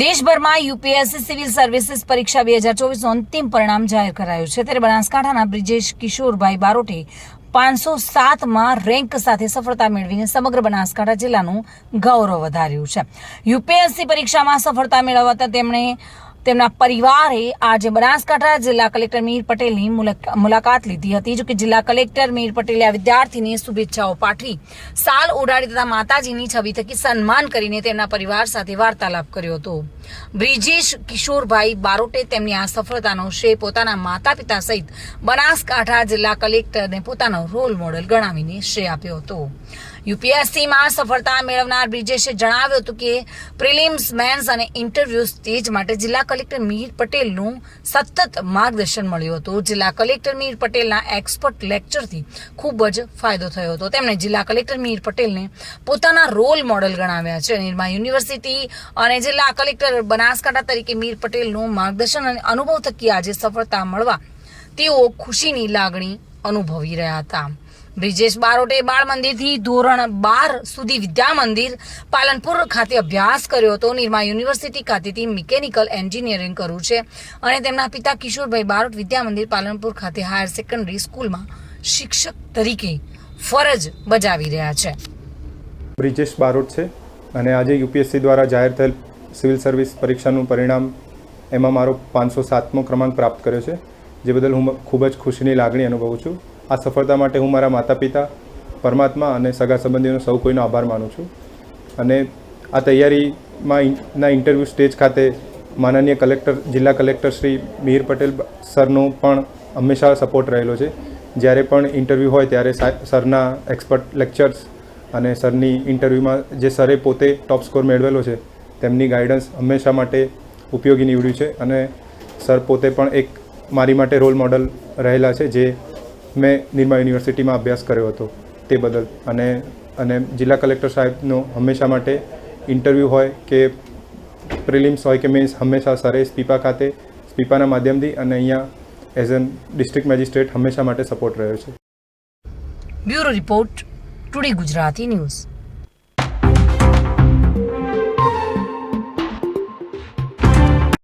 દેશભરમાં UPSC civil services પરીક્ષા બે હજાર ચોવીસનું અંતિમ પરિણામ જાહેર કરાયું છે. ત્યારે બનાસકાંઠાના બ્રિજેશ કિશોરભાઈ બારોટે પાંચસો સાતમાં રેન્ક સાથે સફળતા મેળવીને સમગ્ર બનાસકાંઠા જિલ્લાનું ગૌરવ વધાર્યું છે. યુપીએસસી પરીક્ષામાં સફળતા મેળવતા તેમણે તેમના પરિવારે આજે બનાસકાંઠા જિલ્લા કલેક્ટર મીર પટેલની મુલાકાત લીધી હતી જો કે જિલ્લા કલેક્ટર મીર પટેલે આ વિદ્યાર્થીને શુભેચ્છાઓ પાઠવી. સાલ ઉડાડી તથા માતાજીની છબી થકી સન્માન કરીને તેમના પરિવાર સાથે વાર્તાલાપ કર્યો હતો. બ્રિજેશ કિશોરભાઈ બારોટે તેમની આ સફળતાનો શ્રેય પોતાના માતા પિતા સહિત બનાસકાંઠા જિલ્લા કલેક્ટરને પોતાનો રોલ મોડલ ગણાવીને શ્રેય આપ્યો હતો. યુપીએસસીમાં સફળતા મેળવનાર બ્રિજેશે જણાવ્યું હતું કે પ્રિલિમ્સ, મેન્સ અને ઇન્ટરવ્યુ સ્ટેજ માટે જિલ્લા કલેક્ટર મીર પટેલનું સતત માર્ગદર્શન મળ્યું હતું. જિલ્લા કલેક્ટર મીર પટેલના એક્સપર્ટ લેક્ચરથી ખૂબ જ ફાયદો થયો હતો. તેમણે જિલ્લા કલેક્ટર મીર પટેલને પોતાના રોલ મોડલ ગણાવ્યા છે. નિર્મા યુનિવર્સિટી અને જિલ્લા કલેક્ટર બનાસકાંઠા તરીકે મીર પટેલનું માર્ગદર્શન અને અનુભવ થકી આજે સફળતા મળવા તેઓ ખુશીની લાગણી અનુભવી રહ્યા હતા. બ્રિજેશ બારોટે બાળ મંદિરથી ધોરણ બાર સુધી વિદ્યા મંદિર પાલનપુર ખાતે અભ્યાસ કર્યો હતો. નિરમા યુનિવર્સિટી ખાતેથી મિકેનિકલ એન્જિનિયરિંગ કર્યું છે અને તેમના પિતા કિશોરભાઈ બારોટ વિદ્યા મંદિર પાલનપુર ખાતે હાયર સેકન્ડરી સ્કૂલમાં શિક્ષક તરીકે ફરજ બજાવી રહ્યા છે. બ્રિજેશ બારોટ છે અને આજે યુપીએસસી દ્વારા જાહેર થયેલ સિવિલ સર્વિસ પરીક્ષાનું પરિણામ એમાં મારો પાંચસો સાતમો ક્રમાંક પ્રાપ્ત કર્યો છે. જે બદલ હું ખૂબ જ ખુશીની લાગણી અનુભવું છું. આ સફળતા માટે હું મારા માતા પિતા પરમાત્મા અને સગા સંબંધીઓનો સૌ કોઈનો આભાર માનું છું. અને આ તૈયારીમાં ના ઇન્ટરવ્યૂ સ્ટેજ ખાતે માનનીય કલેક્ટર, જિલ્લા કલેક્ટર શ્રી મિહિર પટેલ સરનો પણ હંમેશા સપોર્ટ રહેલો છે. જ્યારે પણ ઇન્ટરવ્યૂ હોય ત્યારે સરના એક્સપર્ટ લેક્ચર્સ અને સરની ઇન્ટરવ્યૂમાં જે સરે પોતે ટોપ સ્કોર મેળવેલો છે, તેમની ગાઈડન્સ હંમેશા માટે ઉપયોગી નીવડ્યું છે. અને સર પોતે પણ એક મારી માટે રોલ મોડલ રહેલા છે, જે મેં નિર્મા યુનિવર્સિટીમાં અભ્યાસ કર્યો હતો તે બદલ. અને અને જિલ્લા કલેક્ટર સાહેબનો હંમેશા માટે ઇન્ટરવ્યૂ હોય કે પ્રિલિમ્સ હોય કે મીન્સ, હંમેશા સરે સ્પીપા ખાતે સ્પીપાના માધ્યમથી અને અહીંયા એઝ એન ડિસ્ટ્રિક્ટ મેજિસ્ટ્રેટ હંમેશા માટે સપોર્ટ રહ્યો છે. Bureau report, today Gujarati news.